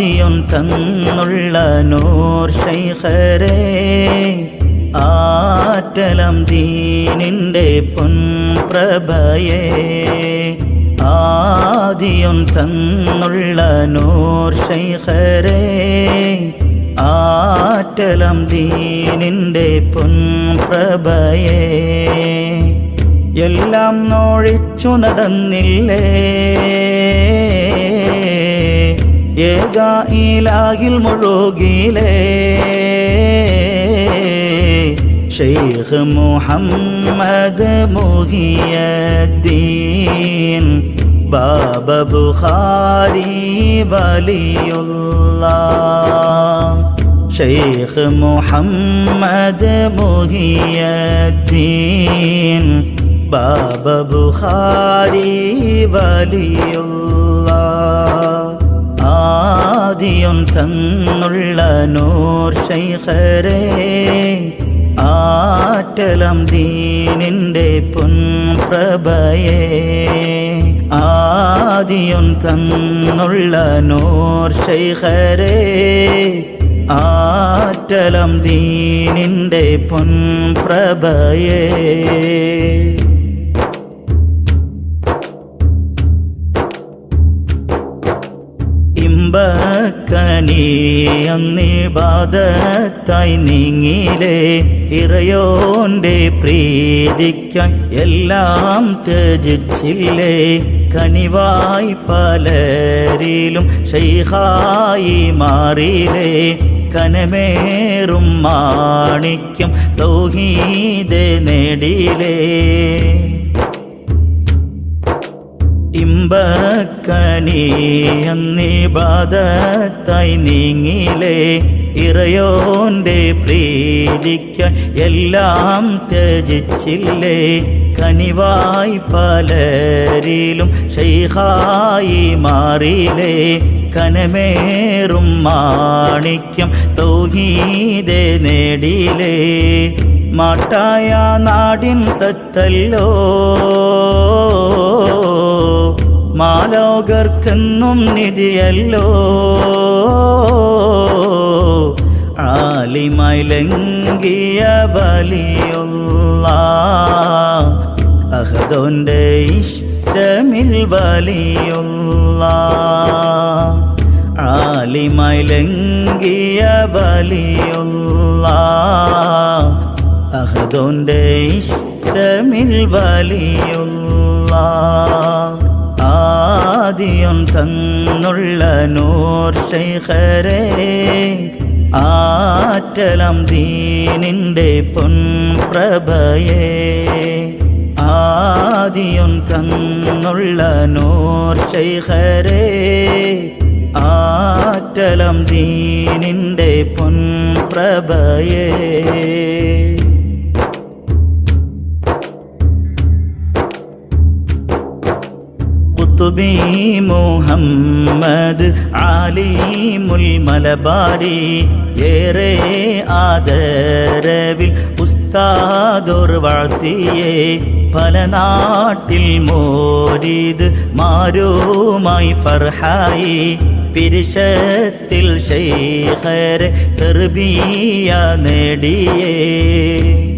ആദിയും തന്നുള്ള നൂർ ശൈഖരേ ആറ്റലം ദീനിന്റെ പൊൻപ്രഭയേ. ആദ്യം തന്നുള്ള നൂർ ശൈഖരേ ആറ്റലം ദീനിന്റെ പൊൻപ്രഭയേ. എല്ലാം നോഴിച്ചു നടന്നില്ലേ? ഏക ഇലാഹിൽ മുഴുകിലേ ഷെയ്ഖ് മുഹമ്മദ് മുഹിയദ്ദീൻ ബാബ ബുഖാരി വലിയുള്ള. ഷെയ്ഖ് മുഹമ്മദ് മുഹിയദ്ദീൻ ബാബ ബുഖാരി വലിയുള്ള. ആദിയും തന്നുള്ള നൂർ ശൈഖരേ ആറ്റലം ദീനിന്റെ പൊൻപ്രഭയേ. ആദിയും തന്നുള്ള നൂർ ശൈഖരേ ആറ്റലം ദീനിന്റെ പൊൻപ്രഭയേ. ഇമ്പക്കനിയന്നിബാദത്തായി നീങ്ങിലേ ഇറയോന്റെ പ്രീതിക്കായി എല്ലാം ത്യജിച്ചില്ലേ? കനിവായി പലരിലും ഷെയ്ഹായി മാറിയിലേ കനമേറും മാണിക്യം തൗഹീദ് നേടിയിലേ ഇമ്പക്കണി അന്നിബാദത്തായി നീങ്ങിലേ. ഇറയോന്റെ പ്രീതിക്ക എല്ലാം ത്യജിച്ചില്ലേ. കനിവായി പലരിലും ഷെയ്ഹായി മാറിയിലേ കനമേറും മാണിക്യം തൗഹീദേ നേടിലേ മാട്ടായ നാടിൻ സത്തല്ലോ. മാലോകർക്കെന്നും നിധിയല്ലോ. ആലിമായി ലംഘിയ വലിയുള്ള അഹദോന്റെ ഇഷ്ടമിൽ വലിയുള്ള ലംഘിയ വലിയുള്ള അഹദോന്റെ ഇഷ്ടമിൽ വലിയുള്ള ആദിയും തന്നുള്ള നൂർ ശൈഖരേ ആറ്റലം ദീനിന്റെ പൊൻപ്രഭയേ. ആദ്യം തന്നുള്ള നൂർ ശൈഖരേ ആറ്റലം ദീനിന്റെ പൊൻപ്രഭയേ. കുത്തുബി മുഹമ്മദ് ആലിമുൽ മലബാരി. ഏറെ ആദരവിൽ ഉസ്താദോർ പല നാട്ടിൽ മോരിത് മാരുമായി ഫർഹായി. പിരിശത്തിൽ ശൈഖരെ തെർബിയ നേടിയേ.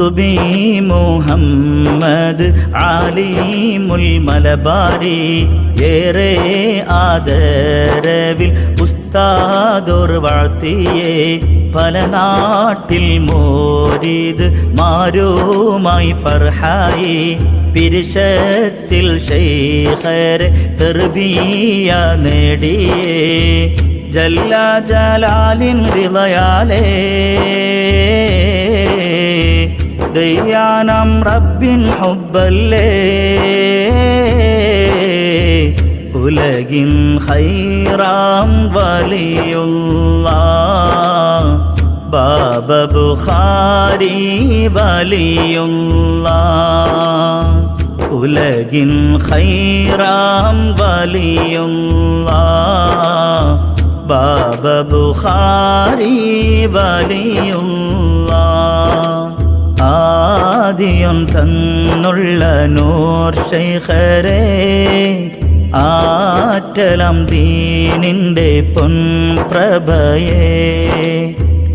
കുത്തുബി മുഹമ്മദ് ആലിമുൽ മലബാരി ഏറെ ആദരവിൽ ഉസ്താദോർ പല നാട്ടിൽ മോരിത് മാരുമായി ഫർഹായി പിരിശത്തിൽ ശൈഖരെ തെർബിയ നേടിയേ ജല്ല ജലാലിൻ റിളയാലേ. ദയ്യാനം റബ്ബിൻ ഹുബല്ലേ ഉലകിൻ ഹൈറാം വലിയുള്ള. ബാബ ബുഖാരി വലിയുള്ള. ഉലകിൻ ഹൈറാം വലിയുള്ള. ബാബ ബുഖാരി വലിയുള്ള. ആദിയും തന്നുള്ള നൂർ ശൈഖരേ ആറ്റലം ദീനിന്റെ പൊൻപ്രഭയേ.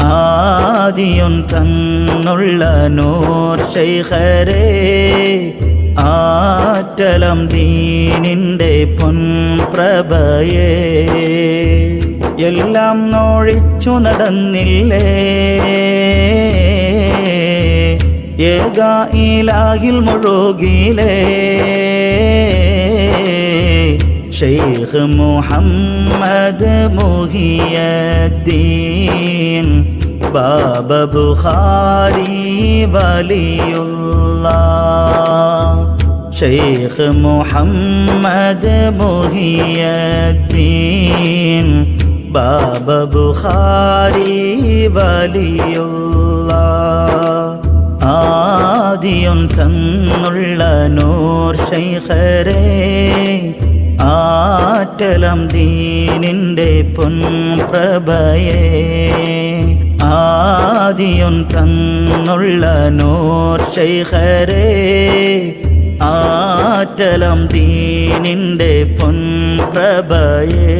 ആദിയൊൻ തന്നുള്ള നൂർ ശൈഖരേ ആറ്റലം ദീനിന്റെ പൊൻപ്രഭയേ. എല്ലാം നോഴിച്ചു നടന്നില്ലേ? ഏക ഇലാഹിൽ മുഴുകിലേ ഷെയ്ഖ് മുഹമ്മദ് മുഹിയദ്ദീൻ ബാബ ബുഖാരി വലിയുള്ള. ഷെയ്ഖ് മുഹമ്മദ് മുഹിയദ്ദീൻ ബാബ ബുഖാരി വലിയുള്ള. ആദിയും തന്നുള്ള നൂർ ശൈഖരേ ആറ്റലം ദീനിന്റെ പൊൻപ്രഭയേ. ആദിയും തന്നുള്ള നൂർ ശൈഖരേ ആറ്റലം ദീനിന്റെ പൊൻപ്രഭയേ.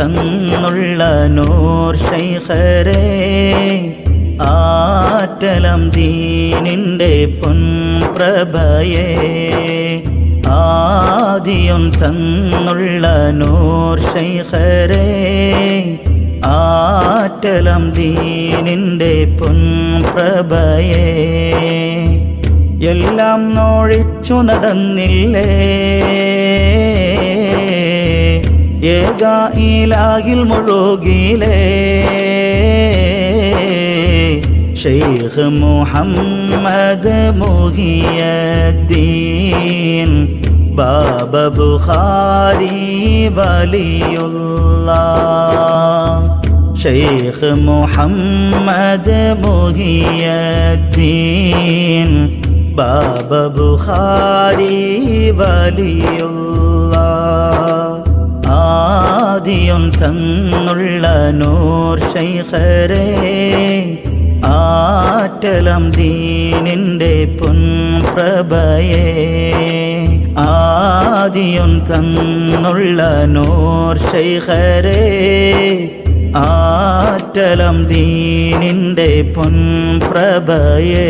തന്നുള്ള നൂർ ശൈഖരേ ആറ്റലം ദീനിന്റെ പൊൻപ്രഭയേ. ആദിയും തന്നുള്ള നൂർ ശൈഖരേ ആറ്റലം ദീനിന്റെ പൊൻപ്രഭയേ. എല്ലാം നോഴിച്ചു നടന്നില്ലേ? ഏക ഇലാഹിൽ മുഴുകിലേ ഷെയ്ഖ് മുഹമ്മദ് മുഹിയദ്ദീൻ ബാബ ബുഖാരി വലിയുള്ള. ഷെയ്ഖ് മുഹമ്മദ് മുഹിയദ്ദീൻ ബാബ ബുഖാരി വലിയുള്ള. ആദിയും തന്നുള്ള നൂർ ശൈഖരേ ആറ്റലം ദീനിന്റെ പൊൻപ്രഭയേ. ആദിയും തന്നുള്ള നൂർ ശൈഖരേ ആറ്റലം ദീനിന്റെ പൊൻപ്രഭയേ.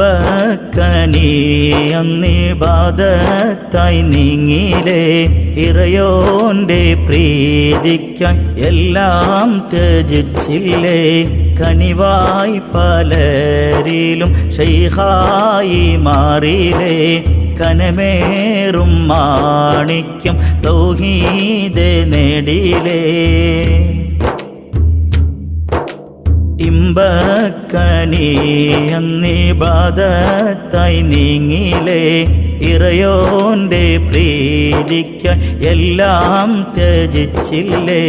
ഇമ്പക്കനിയന്നിബാദത്തായി നീങ്ങിലേ ഇറയോന്റെ പ്രീതിക്കായി എല്ലാം ത്യജിച്ചില്ലേ? കനിവായി പലരിലും ഷെയ്ഹായി മാറിയിലേ കനമേറും മാണിക്യം തൗഹീദ് നേടിയിലേ ഇമ്പക്കനി അന്നിബാദത്തായി നീങ്ങിലേ. ഇറയോന്റെ പ്രീതിക്ക എല്ലാം ത്യജിച്ചില്ലേ.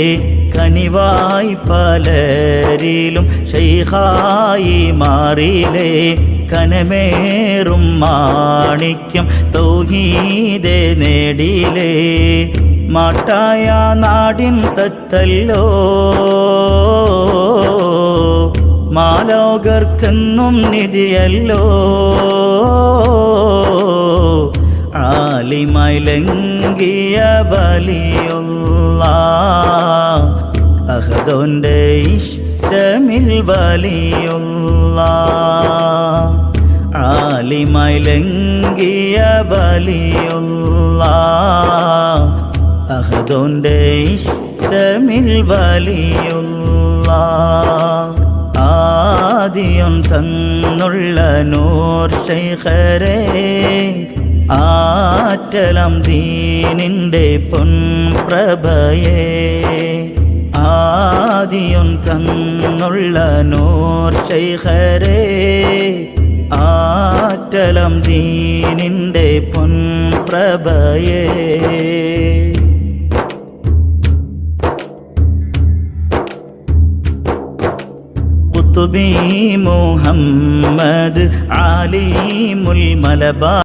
കനിവായി പലരിലും ഷെയ്ഹായി മാറിയില്ലേ. കനമേറും മാണിക്യം തൗഹീദേ നേടിയിലേ മാട്ടായ നാടിൻ സത്തല്ലോ. മാലോകർക്കെന്നും നിധിയല്ലോ. ആലിമൈലങ്കിയ ബലിയുള്ള അഹദോന്റെ ഇഷ്ടമിൽ ബലിയുള്ള ആലിമൈലങ്കിയ ബലിയുള്ള അഹദോന്റെ ഇഷ്ടമിൽ വലിയുള്ള ആദിയും തന്നുള്ള നൂർ ശൈഖരേ ആറ്റലം ദീനിന്റെ പൊൻപ്രഭയേ. ആദ്യം തന്നുള്ള നൂർ ശൈഖരേ ആറ്റലം ദീനിന്റെ പൊൻപ്രഭയേ. കുത്തുബി മുഹമ്മദ് ആലിമുൽ മലബാർ